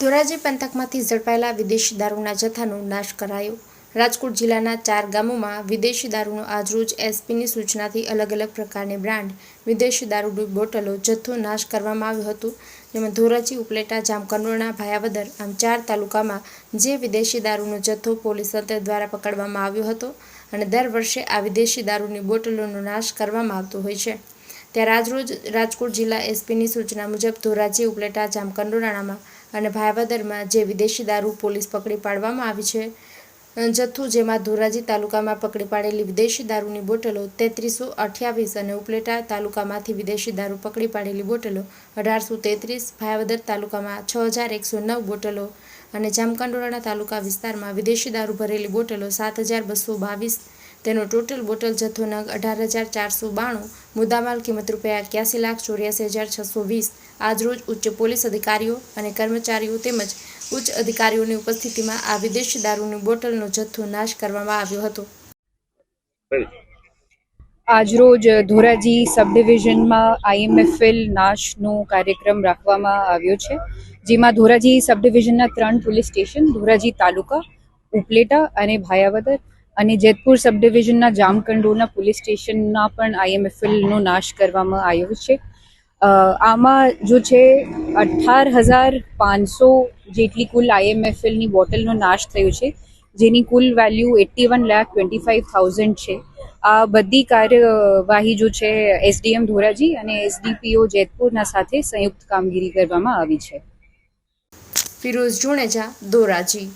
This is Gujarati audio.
ધોરાજી પંથકમાંથી ઝડપાયેલા વિદેશી દારૂના જથ્થાનો નાશ કરાયો. રાજકોટ જિલ્લાના ચાર ગામોમાં વિદેશી દારૂનો આજરોજ એસપીની સૂચનાથી અલગ અલગ પ્રકારની બ્રાન્ડ, વિદેશી દારૂની બોટલો, જથ્થો નાશ કરવામાં આવ્યો હતો. જેમાં ધોરાજી, ઉપલેટા, જામકંડોરણા, ભાયાવદર આમ ચાર તાલુકામાં જે વિદેશી દારૂનો જથ્થો પોલીસ તંત્ર દ્વારા પકડવામાં આવ્યો હતો અને દર વર્ષે આ વિદેશી દારૂની બોટલોનો નાશ કરવામાં આવતો હોય છે. ત્યારે આજરોજ રાજકોટ જિલ્લા એસપીની સૂચના મુજબ ધોરાજી, ઉપલેટા, જામકંડોરણામાં અને ભાયાવદરમાં જે વિદેશી દારૂ પોલીસ પકડી પાડવામાં આવી છે જથ્થું જેમાં ધોરાજી તાલુકામાં પકડી પાડેલી વિદેશી દારૂની બોટલો તેત્રીસો અઠ્યાવીસ અને ઉપલેટા તાલુકામાંથી વિદેશી દારૂ પકડી પાડેલી બોટલો અઢારસો તેત્રીસ, ભાયાવદર તાલુકામાં છ હજાર એકસો નવ બોટલો અને જામકંડોરાણા તાલુકા વિસ્તારમાં વિદેશી દારૂ ભરેલી બોટલો સાત હજાર બસો બાવીસ તેનો ટોટલ બોટલ જથ્થો નગ અઢાર હજાર ચારસો બાણું, મુદ્દામાલ કિંમત રૂપિયા એક્યાસી લાખ ચોર્યાસી હજાર છસો વીસ. આજરોજ ઉચ્ચ પોલીસ અધિકારીઓ અને કર્મચારીઓ તેમજ ઉચ્ચ અધિકારીઓની ઉપસ્થિતિમાં આ વિદેશી દારૂની બોટલનો જથ્થો નાશ કરવામાં આવ્યો હતો. આજરોજ ધોરાજી સબ ડિવિઝનમાં આઈએમએફએલ નાશનો કાર્યક્રમ રાખવામાં આવ્યો છે, જેમાં ધોરાજી સબ ડિવિઝનના ત્રણ પોલીસ સ્ટેશન, ધોરાજી તાલુકા, ઉપલેટા અને ભાયાવદર અને જેતપુર સબ ડિવિઝનના જામકંડોરના પોલીસ સ્ટેશનના પણ આઈએમએફએલનો નાશ કરવામાં આવ્યો છે. આમાં જો છે અઠાર હજાર પાંચસો જેટલી કુલ આઈએમએફએલની બોટલનો નાશ થયો છે, જેની કુલ value eighty one lakh twenty five thousand છે. આ બધી કાર્યવાહી જો છે, એસડીએમ ધોરાજી અને એસડીપીઓ જેતપુરના સાથે સંયુક્ત કામગીરી કરવામાં આવી છે. ફિરોઝ જુણેજા દોરાજી